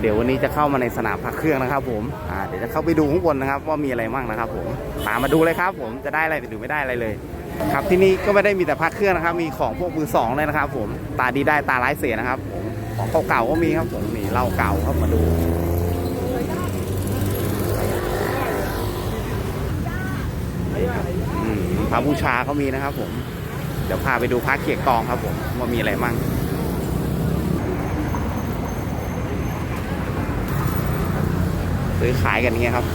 เดี๋ยววันนี้จะเข้ามาในสนามพักเครื่องนะครับ ผมอ่าเดี๋ยวจะเข้าไปดูข้างบนนะครับ ว่ามีอะไรบ้างนะครับผมตามมาดูเลยครับ ผมจะได้อะไรหรือไม่ได้อะไรเลย ครับที่นี่ก็ไม่ได้มีแต่พักเครื่องนะครับ มีของพวกมือสองเลยนะครับ ผมตาดีได้ตาร้ายเสียนะครับผมของเก่าๆก็มีครับผมนี่เหล้าเก่าครับมาดูอืมพระบูชาก็มีนะครับ ผม เดี๋ยวพาไปดูพระเกียรกองครับ ผมว่ามีอะไรมั่ง ซื้อขายกันอย่างเงี้ยครับ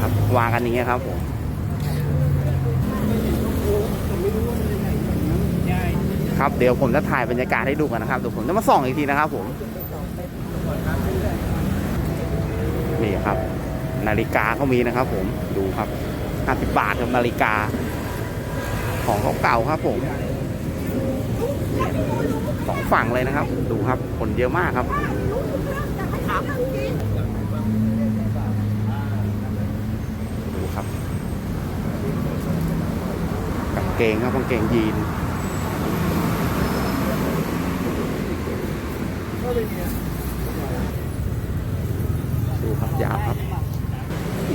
ครับ วางกันอย่างเงี้ยครับผมครับเดี๋ยวผมจะถ่ายบรรยากาศให้ดูกันนะครับเดี๋ยวผมจะมาส่องอีกทีนะครับผมนี่ครับ นาฬิกาเขามีนะครับ ผมดูครับ50บาทครับนาฬิกา ของเก่าๆครับ ผมสองฝั่งเลยนะครับ ดูครับคนเยอะมากครับ ดูครับกาง เกงครับกางเกงยีนดูครับยาวครับอื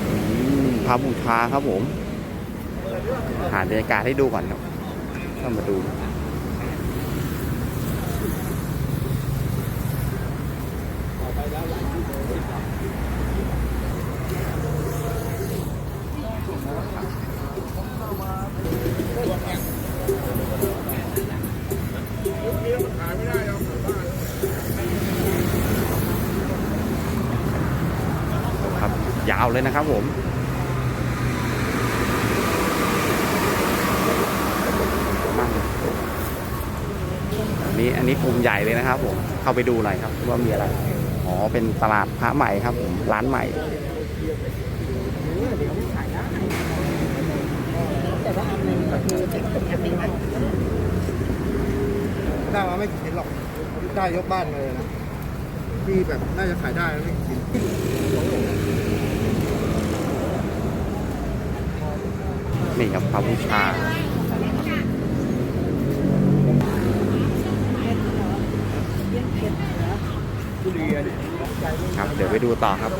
มพระบูชาครับผมหาบรรยากาศให้ดูก่อนครับเข้ามาดู ยาวเลยนะครับผมอันนี้อันนี้กลุ่มใหญ่เลยนะครับผมเข้าไปดูหน่อยครับว่ามีอะไรอ๋อเป็นตลาดพระใหม่ครับผมร้านใหม่ได้มาไม่กี่ชิ้นหรอกได้ยกบ้านเลยนะที่แบบน่าจะขายได้แล้วไม่กี่ชิ้น นี่ครับพระบูชาครับ เดี๋ยวไปดูต่อครับ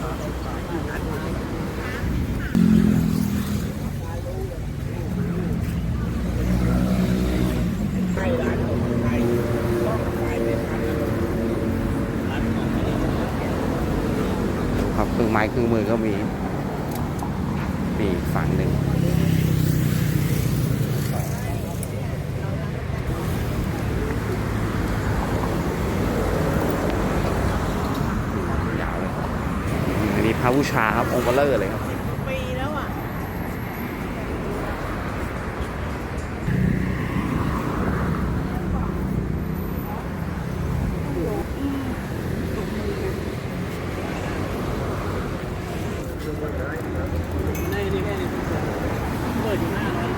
ครับเครื่องไม้เครื่องมือก็มีนี่อีกฝั่งหนึ่งยาวเลยอันนี้ พระบูชาครับองค์เบลเลอร์เลยครับ ปีแล้วอะ ในนี่แค่นี้เปิดอยู่หน้าเลย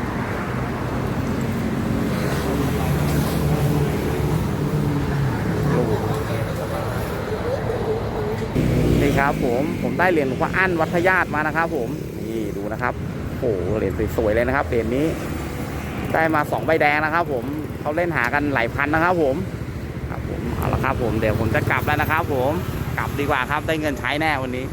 ครับผมผมได้เหรียญหลวงพ่ออั้นวัดพญาตมานะครับ ผมนี่ดูนะครับโอ้โหเหรียญสวยๆเลยนะครับเหรียญนี้ ได้มาสองใบแดงนะครับ ผมเขาเล่นหากันหลายพันนะครับ ผมครับผมเอาละครับผมเดี๋ยวผมจะกลับแล้วนะครับ ผมกลับดีกว่าครับได้เงินใช้แน่วันนี้